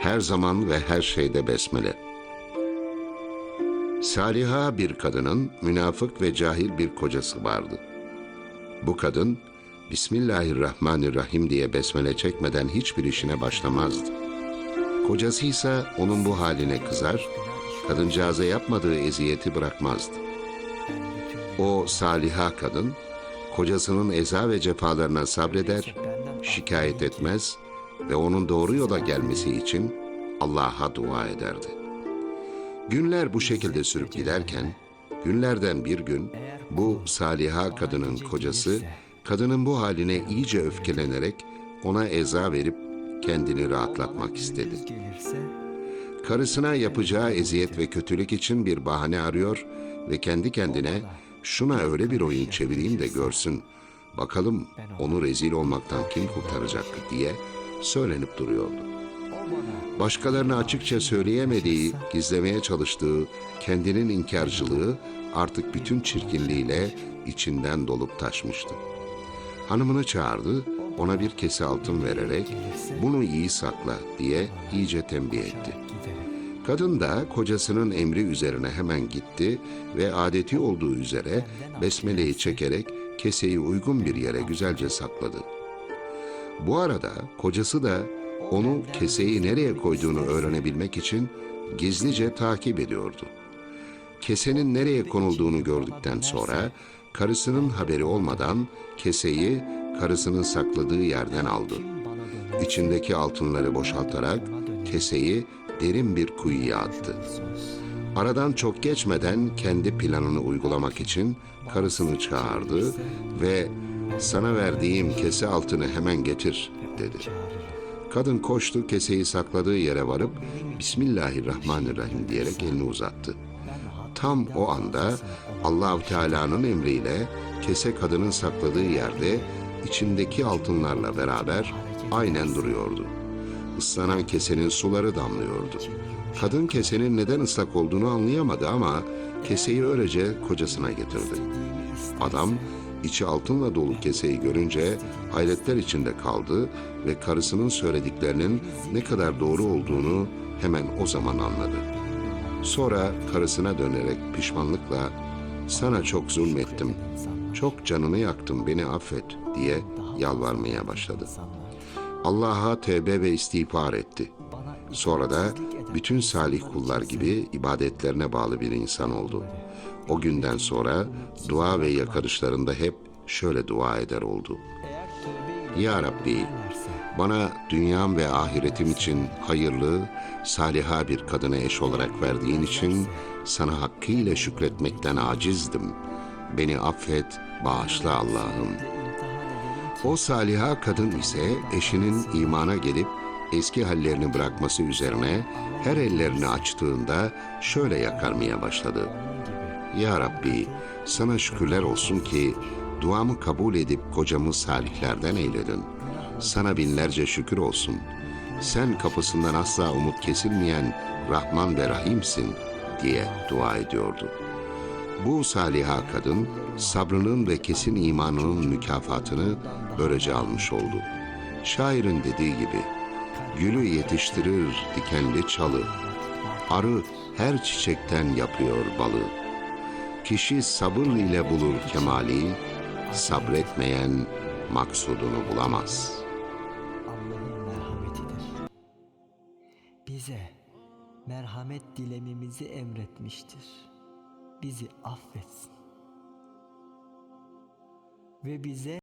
Her zaman ve her şeyde besmele. Saliha bir kadının münafık ve cahil bir kocası vardı. Bu kadın Bismillahirrahmanirrahim diye besmele çekmeden hiçbir işine başlamazdı. Kocası ise onun bu haline kızar, kadıncağıza yapmadığı eziyeti bırakmazdı. O saliha kadın, kocasının eza ve cefalarına sabreder, şikayet etmez ve onun doğru yola gelmesi için Allah'a dua ederdi. Günler bu şekilde sürüp giderken, günlerden bir gün bu saliha kadının kocası, kadının bu haline iyice öfkelenerek ona eza verip kendini rahatlatmak istedi. Karısına yapacağı eziyet ve kötülük için bir bahane arıyor ve kendi kendine şuna öyle bir oyun çevireyim de görsün. Bakalım onu rezil olmaktan kim kurtaracak diye söylenip duruyordu. Başkalarına açıkça söyleyemediği, gizlemeye çalıştığı kendinin inkarcılığı artık bütün çirkinliğiyle içinden dolup taşmıştı. Hanımını çağırdı, ona bir kese altın vererek bunu iyi sakla diye iyice tembih etti. Kadın da kocasının emri üzerine hemen gitti ve adeti olduğu üzere besmeleyi çekerek keseyi uygun bir yere güzelce sakladı. Bu arada kocası da onu keseyi nereye koyduğunu öğrenebilmek için gizlice takip ediyordu. Kesenin nereye konulduğunu gördükten sonra karısının haberi olmadan keseyi karısının sakladığı yerden aldı. İçindeki altınları boşaltarak keseyi derin bir kuyuya attı. Aradan çok geçmeden kendi planını uygulamak için karısını çağırdı ve sana verdiğim kese altını hemen getir dedi. Kadın koştu keseyi sakladığı yere varıp Bismillahirrahmanirrahim diyerek elini uzattı. Tam o anda Allahu Teala'nın emriyle kese kadının sakladığı yerde içindeki altınlarla beraber aynen duruyordu. Islanan kesenin suları damlıyordu. Kadın kesenin neden ıslak olduğunu anlayamadı ama keseyi öylece kocasına getirdi. Adam içi altınla dolu keseyi görünce hayretler içinde kaldı ve karısının söylediklerinin ne kadar doğru olduğunu hemen o zaman anladı. Sonra karısına dönerek pişmanlıkla sana çok zulmettim, çok canını yaktım beni affet diye yalvarmaya başladı. Allah'a tevbe ve istiğfar etti. Sonra da bütün salih kullar gibi ibadetlerine bağlı bir insan oldu. O günden sonra dua ve yakarışlarında hep şöyle dua eder oldu. Ya Rabbi, bana dünyam ve ahiretim için hayırlı, saliha bir kadına eş olarak verdiğin için sana hakkıyla şükretmekten acizdim. Beni affet, bağışla Allah'ım. O saliha kadın ise eşinin imana gelip eski hallerini bırakması üzerine her ellerini açtığında şöyle yakarmaya başladı. Ya Rabbi sana şükürler olsun ki duamı kabul edip kocamı salihlerden eyledin. Sana binlerce şükür olsun. Sen kapısından asla umut kesilmeyen Rahman ve Rahimsin diye dua ediyordu. Bu saliha kadın sabrının ve kesin imanının mükafatını böylece almış oldu. Şairin dediği gibi, gülü yetiştirir dikenli çalı, arı her çiçekten yapıyor balı. Kişi sabır ile bulur kemali, sabretmeyen maksudunu bulamaz. Allah'ın merhametidir. Bize merhamet dilememizi emretmiştir. Bizi affetsin. Ve bize